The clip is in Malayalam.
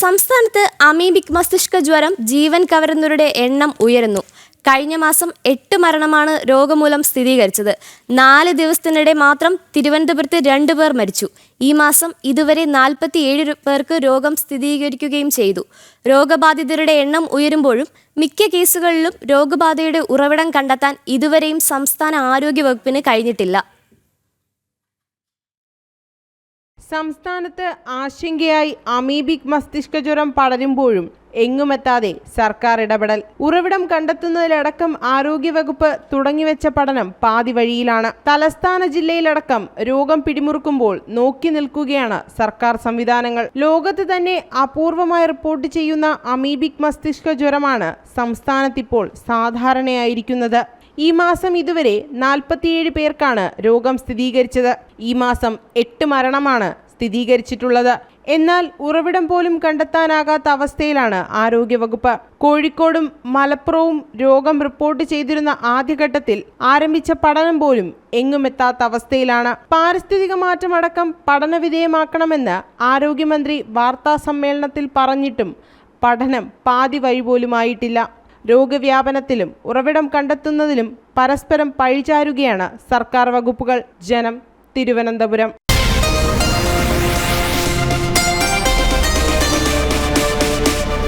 സംസ്ഥാനത്ത് അമീബിക് മസ്തിഷ്ക ജ്വരം ജീവൻ കവരുന്നവരുടെ എണ്ണം ഉയരുന്നു. കഴിഞ്ഞ മാസം എട്ട് മരണമാണ് രോഗമൂലം സ്ഥിരീകരിച്ചത്. നാല് ദിവസത്തിനിടെ മാത്രം തിരുവനന്തപുരത്ത് രണ്ടു പേർ മരിച്ചു. ഈ മാസം ഇതുവരെ നാൽപ്പത്തിയേഴ് പേർക്ക് രോഗം സ്ഥിരീകരിക്കുകയും ചെയ്തു. രോഗബാധിതരുടെ എണ്ണം ഉയരുമ്പോഴും മിക്ക കേസുകളിലും രോഗബാധയുടെ ഉറവിടം കണ്ടെത്താൻ ഇതുവരെയും സംസ്ഥാന ആരോഗ്യവകുപ്പിന് കഴിഞ്ഞിട്ടില്ല. സംസ്ഥാനത്ത് ആശങ്കയായി അമീബിക് മസ്തിഷ്ക ജ്വരം പടരുമ്പോഴും എങ്ങുമെത്താതെ സർക്കാർ ഇടപെടൽ. ഉറവിടം കണ്ടെത്തുന്നതിലടക്കം ആരോഗ്യവകുപ്പ് തുടങ്ങിവെച്ച പഠനം പാതി വഴിയിലാണ് തലസ്ഥാന ജില്ലയിലടക്കം രോഗം പിടിമുറുക്കുമ്പോൾ നോക്കി നിൽക്കുകയാണ് സർക്കാർ സംവിധാനങ്ങൾ. ലോകത്ത് തന്നെ അപൂർവമായി റിപ്പോർട്ട് ചെയ്യുന്ന അമീബിക് മസ്തിഷ്ക ജ്വരമാണ് സംസ്ഥാനത്തിപ്പോൾ സാധാരണയായിരിക്കുന്നത്. ഈ മാസം ഇതുവരെ നാൽപ്പത്തിയേഴ് പേർക്കാണ് രോഗം സ്ഥിരീകരിച്ചത്. ഈ മാസം എട്ട് മരണമാണ് സ്ഥിരീകരിച്ചിട്ടുള്ളത്. എന്നാൽ ഉറവിടം പോലും കണ്ടെത്താനാകാത്ത അവസ്ഥയിലാണ് ആരോഗ്യവകുപ്പ്. കോഴിക്കോടും മലപ്പുറവും രോഗം റിപ്പോർട്ട് ചെയ്തിരുന്ന ആദ്യഘട്ടത്തിൽ ആരംഭിച്ച പഠനം പോലും എങ്ങുമെത്താത്ത അവസ്ഥയിലാണ്. പാരിസ്ഥിതിക മാറ്റമടക്കം പഠനവിധേയമാക്കണമെന്ന് ആരോഗ്യമന്ത്രി വാർത്താ സമ്മേളനത്തിൽ പറഞ്ഞിട്ടും പഠനം പാതി വഴി പോലുമായിട്ടില്ല. രോഗവ്യാപനത്തിലും ഉറവിടം കണ്ടെത്തുന്നതിലും പരസ്പരം പഴിചാരുകയാണ് സർക്കാർ വകുപ്പുകൾ. ജനം തിരുവനന്തപുരം.